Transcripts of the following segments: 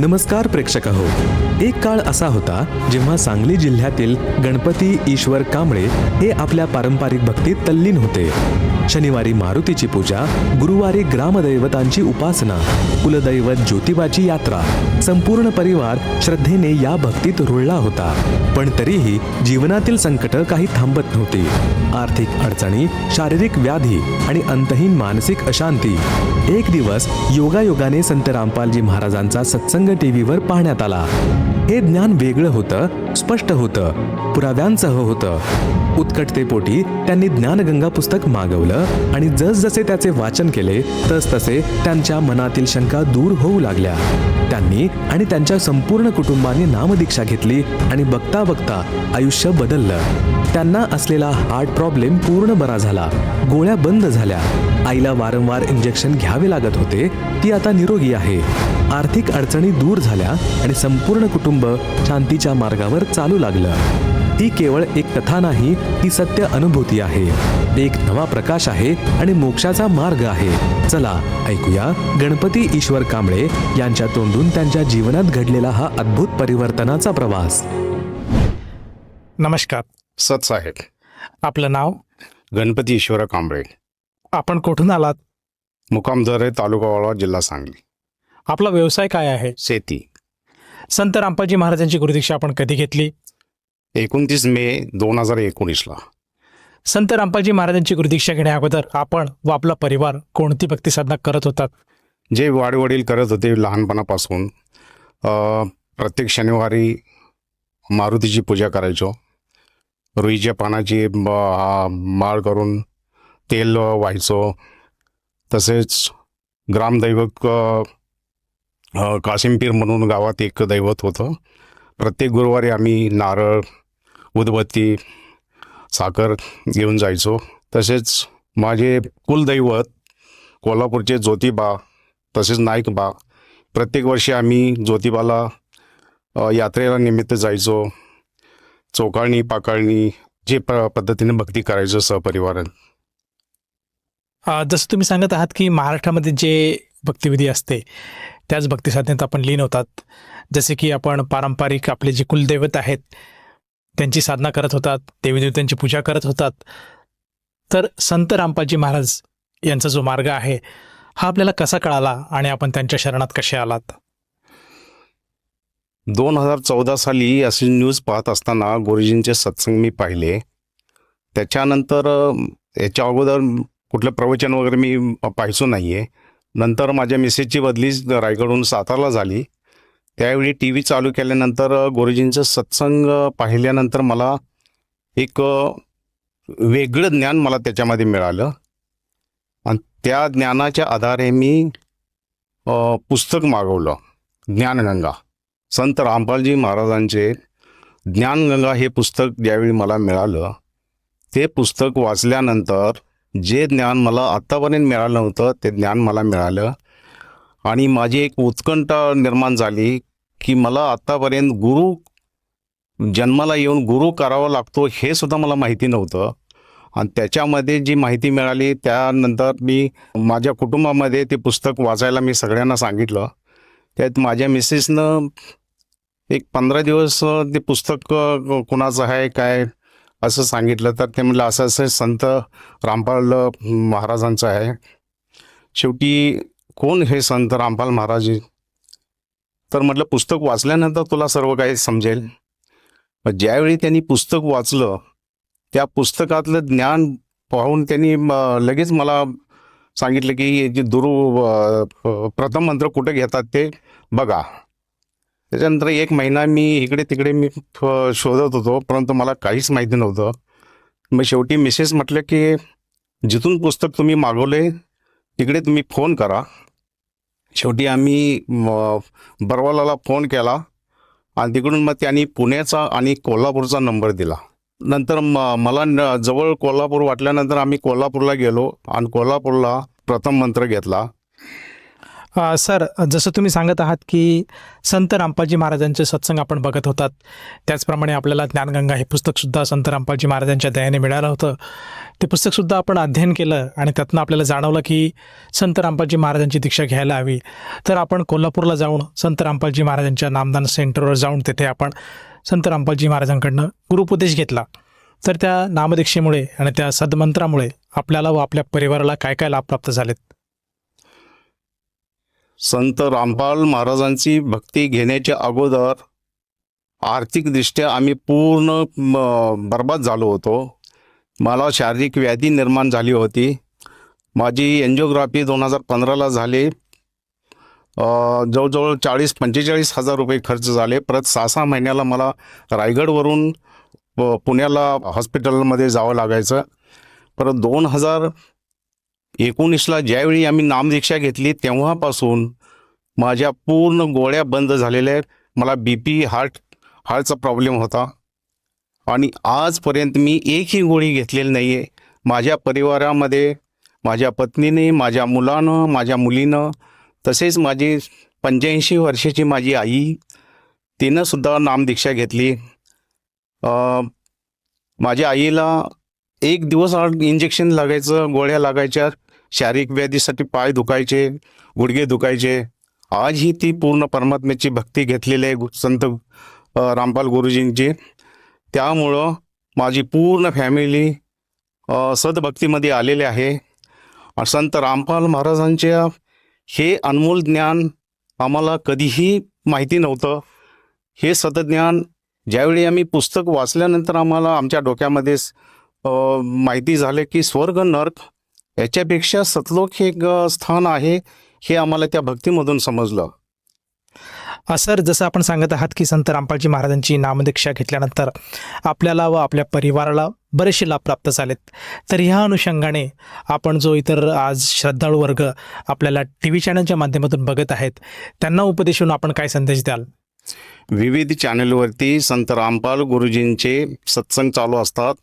नमस्कार प्रेक्षक हो एक काळ असा होता जेव्हा सांगली जिल्ह्यातील गणपती ईश्वर कांबळे हे आपल्या पारंपरिक भक्तीत तल्लीन होते. शनिवारी मारुतीची पूजा गुरुवारी ग्रामदैवतांची उपासना कुलदैवत ज्योतिबाची यात्रा संपूर्ण परिवार श्रद्धेने या भक्तीत रुळला होता. पण तरीही जीवनातील संकट काही थांबत नव्हती. आर्थिक अडचणी शारीरिक व्याधी आणि अंतहीन मानसिक अशांती. एक दिवस योगायोगाने संत रामपालजी महाराजांचा सत्संग टीव्हीवर पाहण्यात आला. हे ज्ञान वेगळं होतं स्पष्ट होतं पुराव्यांसह होतं. उत्कटतेपोटी त्यांनी ज्ञानगंगा पुस्तक मागवलं आणि जसजसे त्याचे वाचन केले तसतसे त्यांच्या मनातील शंका दूर होऊ लागल्या. त्यांनी आणि त्यांच्या संपूर्ण कुटुंबाने नामदीक्षा घेतली आणि बघता बघता आयुष्य बदललं. त्यांना असलेला हार्ट प्रॉब्लेम पूर्ण बरा झाला गोळ्या बंद झाल्या. आईला वारंवार इंजेक्शन घ्यावे लागत होते ती आता निरोगी आहे. आर्थिक अडचणी दूर झाल्या आणि संपूर्ण कुटुंब शांतीच्या मार्गावर चालू लागलं. ही केवळ एक कथा नाही ही सत्य अनुभूती आहे. एक नवा प्रकाश आहे आणि मोक्षाचा मार्ग आहे. चला ऐकूया गणपती ईश्वर कांबळे यांच्या तोंडून त्यांच्या जीवनात घडलेला हा अद्भुत परिवर्तनाचा प्रवास. नमस्कार. सत साहेब. आपलं नाव? गणपती ईश्वर कांबळे. आपण कुठून आलात? मुकामदरे तालुका वाळवा जिल्हा सांगली. आपला व्यवसाय काय आहे? शेती. संत रामपालजी महाराजांची गुरुदीक्षा आपण कधी घेतली? एकोणतीस मे दोन हजार एकोणीसला. संत रामपालजी महाराजांची गुरुदीक्षा घेण्या अगोदर आपण व आपला परिवार कोणती भक्ती साधना करत होतात जे वाडवडील करत होते लहानपणापासून अ, प्रत्येक शनिवारी मारुतीची पूजा करायचो. रुईच्या पानाची ब- आ, माळ करून तेल व्हायचो. तसेच ग्रामदैवक अ, कासिमपीर म्हणून गावात एक दैवत होतं. प्रत्येक गुरुवारी आम्ही नारळ उदबत्ती साखर घेऊन जायचो. तसेच माझे कुलदैवत कोल्हापूरचे ज्योतिबा तसेच नाईकबा प्रत्येक वर्षी आम्ही ज्योतिबाला यात्रेला निमित्त जायचो. चोकाळणी पाकाळणी जे प पद्धतीने भक्ती करायचो सहपरिवारात जसं तुम्ही सांगत आहात की महाराष्ट्रामध्ये जे भक्तिविधी असते त्याच भक्तिसाधनेत आपण लीन होतात. जसे की आपण पारंपरिक आपले जे कुलदैवत आहेत त्यांची साधना करत होतात देवी देवतांची पूजा करत होतात. तर संत रामपालजी महाराज यांचा जो मार्ग आहे हा आपल्याला कसा कळाला आणि आपण त्यांच्या शरणात कसे आलात? दोन हजार चौदा साली अशी न्यूज पाहत असताना गुरुजींचे सत्संग मी पाहिले. त्याच्यानंतर याच्या अगोदर कुठलं प्रवचन वगैरे मी पाहायचो नाही आहे नंतर माझ्या मिसेसची बदली रायगडहून सातारला झाली. त्यावेळी टी व्ही चालू केल्यानंतर गुरुजींचं सत्संग पाहिल्यानंतर मला एक वेगळं ज्ञान मला त्याच्यामध्ये मिळालं. आणि त्या ज्ञानाच्या आधारे मी पुस्तक मागवलं ज्ञानगंगा. संत रामपालजी महाराजांचे ज्ञानगंगा हे पुस्तक ज्यावेळी मला मिळालं ते पुस्तक वाचल्यानंतर जे ज्ञान मला आत्तापर्यंत मिळालं नव्हतं ते ज्ञान मला मिळालं. आणि माझी एक उत्कंठा निर्माण झाली की मला आत्तापर्यंत गुरु जन्माला येऊन गुरु करावा लागतो हे सुद्धा मला माहिती नव्हतं. आणि त्याच्यामध्ये जी माहिती मिळाली त्यानंतर मी माझ्या कुटुंबामध्ये ते पुस्तक वाचायला मी सगळ्यांना सांगितलं. त्यात माझ्या मिसेसनं एक पंधरा दिवस ते पुस्तक कोणाचं आहे काय असं सांगितलं तर ते म्हटलं असं असं संत रामपाल महाराजांचं आहे. शेवटी कोण हे संत रामपाल महाराज? तर म्हटलं पुस्तक वाचल्यानंतर तुला सर्व काही समजेल. ज्यावेळी त्यांनी पुस्तक वाचलं त्या पुस्तकातलं ज्ञान पाहून त्यांनी लगेच मला सांगितलं की हे जे दुरु प्रथम मंत्र कुठं घेतात ते बघा. त्याच्यानंतर एक महिना मी इकडे तिकडे मी फ- शोधत होतो परंतु मला काहीच माहिती नव्हतं. मग शेवटी मिसेस म्हटलं की जिथून पुस्तक तुम्ही मागवले तिकडे तुम्ही फोन करा. शेवटी आम्ही बरवालाला फोन केला आणि तिकडून मग त्यांनी पुण्याचा आणि कोल्हापूरचा नंबर दिला. नंतर म मला न- जवळ कोल्हापूर वाटल्यानंतर आम्ही कोल्हापूरला गेलो आणि कोल्हापूरला प्रथम मंत्र घेतला. सर जसं तुम्ही सांगत आहात की संत रामपालजी महाराजांचे सत्संग आपण बघत होतात त्याचप्रमाणे आपल्याला ज्ञानगंगा हे पुस्तकसुद्धा संत रामपालजी महाराजांच्या दयाने मिळालं होतं. ते पुस्तकसुद्धा आपण अध्ययन केलं आणि त्यातनं आपल्याला जाणवलं की संत रामपालजी महाराजांची दीक्षा घ्यायला हवी. तर आपण कोल्हापूरला जाऊन संत रामपालजी महाराजांच्या नामदान सेंटरवर जाऊन तिथे आपण संत रामपालजी महाराजांकडनं गुरुपदेश घेतला. तर त्या नामदीक्षेमुळे आणि त्या सदमंत्रामुळे आपल्याला व आपल्या परिवाराला काय काय लाभ प्राप्त झालेत? संत रामपाल महाराजांची भक्ती घेण्याच्या अगोदर आर्थिकदृष्ट्या आम्ही पूर्ण म, बर्बाद झालो होतो. मला शारीरिक व्याधी निर्माण झाली होती. माझी एन्जिओग्राफी दोन हजार पंधराला झाली. जवळजवळ चाळीस पंचेचाळीस हजार रुपये खर्च झाले. परत सहा सहा महिन्याला मला रायगडवरून प- पुण्याला हॉस्पिटलमध्ये जावं लागायचं. परत दोन हजार एकोणीसला ज्यावेळी आम्ही नामदीक्षा घेतली तेव्हापासून माझ्या पूर्ण गोळ्या बंद झालेल्या आहेत. मला बी पी हार्ट हार्टचा प्रॉब्लेम होता. आणि आजपर्यंत मी एकही गोळी घेतलेली नाही आहे माझ्या परिवारामध्ये माझ्या पत्नीने माझ्या मुलानं माझ्या मुलीनं तसेच माझी पंच्याऐंशी वर्षाची माझी आई तिनंसुद्धा नामदीक्षा घेतली. माझ्या आईला एक दिवस इंजेक्शन लागायचं गोळ्या लागायच्या. शारीरिक व्याधीसाठी पाय दुखायचे गुडघे दुखायचे. आजही ती पूर्ण परमात्म्याची भक्ती घेतलेली आहे गु- संत रामपाल गुरुजींची. त्यामुळं माझी पूर्ण फॅमिली सद्भक्तीमध्ये आलेले आहे. संत रामपाल महाराजांच्या हे अनमोल ज्ञान आम्हाला कधीही माहिती नव्हतं. हे सतज्ञान ज्यावेळी आम्ही पुस्तक वाचल्यानंतर आम्हाला आमच्या डोक्यामध्ये माहिती झाले की स्वर्ग नर्क याच्यापेक्षा सतलोक हे एक स्थान आहे हे आम्हाला त्या भक्तीमधून समजलं. सर जसं आपण सांगत आहात की संत रामपालजी महाराजांची नामदीक्षा घेतल्यानंतर आपल्याला व आपल्या परिवाराला बरेचसे लाभ प्राप्त झालेत. तर ह्या अनुषंगाने आपण जो इतर आज श्रद्धाळू वर्ग आपल्याला टी व्ही चॅनलच्या माध्यमातून बघत आहेत त्यांना उपदेशून आपण काय संदेश द्याल? विविध चॅनलवरती संत रामपाल गुरुजींचे सत्संग चालू असतात.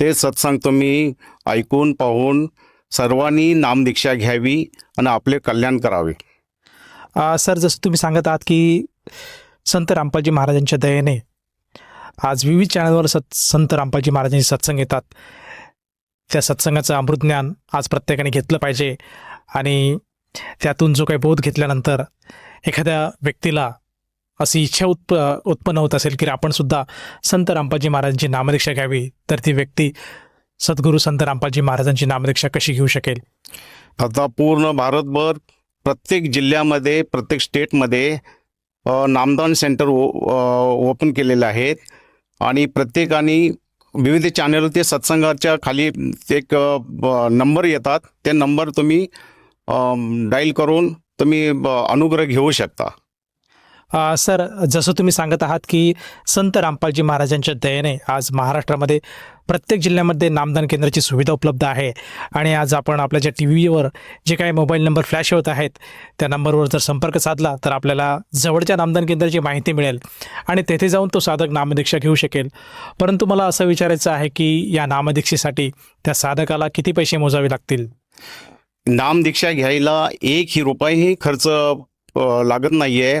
ते सत्संग तुम्ही ऐकून पाहून सर्वांनी नामदीक्षा घ्यावी आणि आपले कल्याण करावे. सर जसं तुम्ही सांगत आहात की संत रामपालजी महाराजांच्या दयेने आज विविध चॅनलवर सत संत रामपालजी महाराजांचे सत्संग येतात. त्या सत्संगाचं अमृतज्ञान आज प्रत्येकाने घेतलं पाहिजे आणि त्यातून जो काही बोध घेतल्यानंतर एखाद्या व्यक्तीला अशी इच्छा उत्प उत्पन्न होत असेल की आपण सुद्धा संत रामपाजी महाराजांची नामदीक्षा घ्यावी तर ती व्यक्ती सद्गुरू संत रामपालजी महाराजांची नामदीक्षा कशी घेऊ शकेल? आता पूर्ण भारतभर प्रत्येक जिल्ह्यामध्ये प्रत्येक स्टेटमध्ये नामदान सेंटर ओ ओपन केलेले आहेत. आणि प्रत्येकाने विविध चॅनल ते सत्संगाच्या खाली एक ब- नंबर येतात. ते नंबर तुम्ही डाईल करून तुम्ही ब- अनुग्रह घेऊ शकता. सर जसं तुम्ही सांगत आहात की संत रामपालजी महाराजांच्या दयेने आज महाराष्ट्रामध्ये प्रत्येक जिल्ह्यामध्ये नामदान केंद्राची सुविधा उपलब्ध आहे. आणि आज आपण आपल्या ज्या टी व्हीवर जे काही मोबाईल नंबर फ्लॅश होत आहेत त्या नंबरवर जर संपर्क साधला तर आपल्याला जवळच्या नामदान केंद्राची माहिती मिळेल आणि तेथे जाऊन तो साधक नामदीक्षा घेऊ शकेल. परंतु मला असं विचारायचं आहे की या नामदीक्षेसाठी त्या साधकाला किती पैसे मोजावे लागतील? नामदीक्षा घ्यायला एक ही रुपयाही खर्च लागत नाही आहे